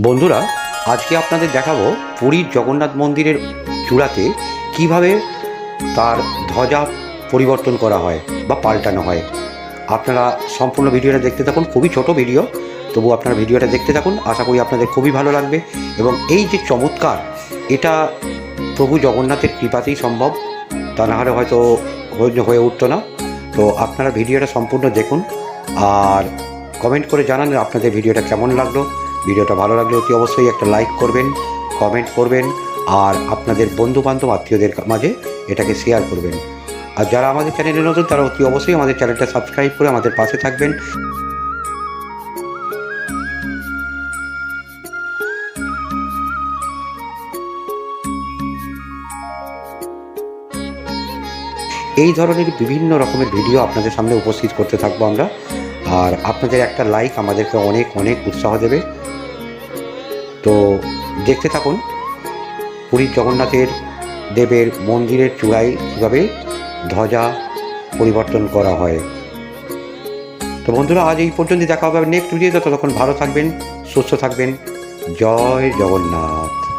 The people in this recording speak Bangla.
বন্ধুরা, আজকে আপনাদের দেখাবো পুরীর জগন্নাথ মন্দিরের চূড়াতে কীভাবে তার ধ্বজা পরিবর্তন করা হয় বা পাল্টানো হয়। আপনারা সম্পূর্ণ ভিডিওটা দেখতে থাকুন, খুবই ছোট ভিডিও, তবু আপনারা ভিডিওটা দেখতে থাকুন, আশা করি আপনাদের খুবই ভালো লাগবে। এবং এই যে চমৎকার, এটা প্রভু জগন্নাথের কৃপাতেই সম্ভব, তা না হলে হয়তো হয়ে- উঠতো না। তো আপনারা ভিডিওটা সম্পূর্ণ দেখুন, আর কমেন্ট করে জানান আপনাদের ভিডিওটা কেমন লাগল। ভিডিওটা ভালো লাগলে অতি অবশ্যই একটা লাইক করবেন কমেন্ট করবেন, আর আপনাদের বন্ধু বান্ধব আত্মীয়দের মাঝে এটাকে শেয়ার করবেন। আর যারা আমাদের চ্যানেলে নতুন, তারা অতি অবশ্যই আমাদের চ্যানেলটা সাবস্ক্রাইব করে আমাদের পাশে থাকবেন। এই ধরনের বিভিন্ন রকমের ভিডিও আপনাদের সামনে উপস্থিত করতে থাকব আমরা। আর আপনাদের একটা লাইক আমাদেরকে অনেক অনেক উৎসাহ দেবে। তো দেখতে থাকুন, পুরীর জগন্নাথের দেবের মন্দিরের চূড়ায় কীভাবে ধ্বজা পরিবর্তন করা হয়। তো বন্ধুরা, আজ এই পর্যন্ত দেখা হবে নেক্সট ভিডিওতে ততক্ষণ ভালো থাকবেন, সুস্থ থাকবেন। জয় জগন্নাথ।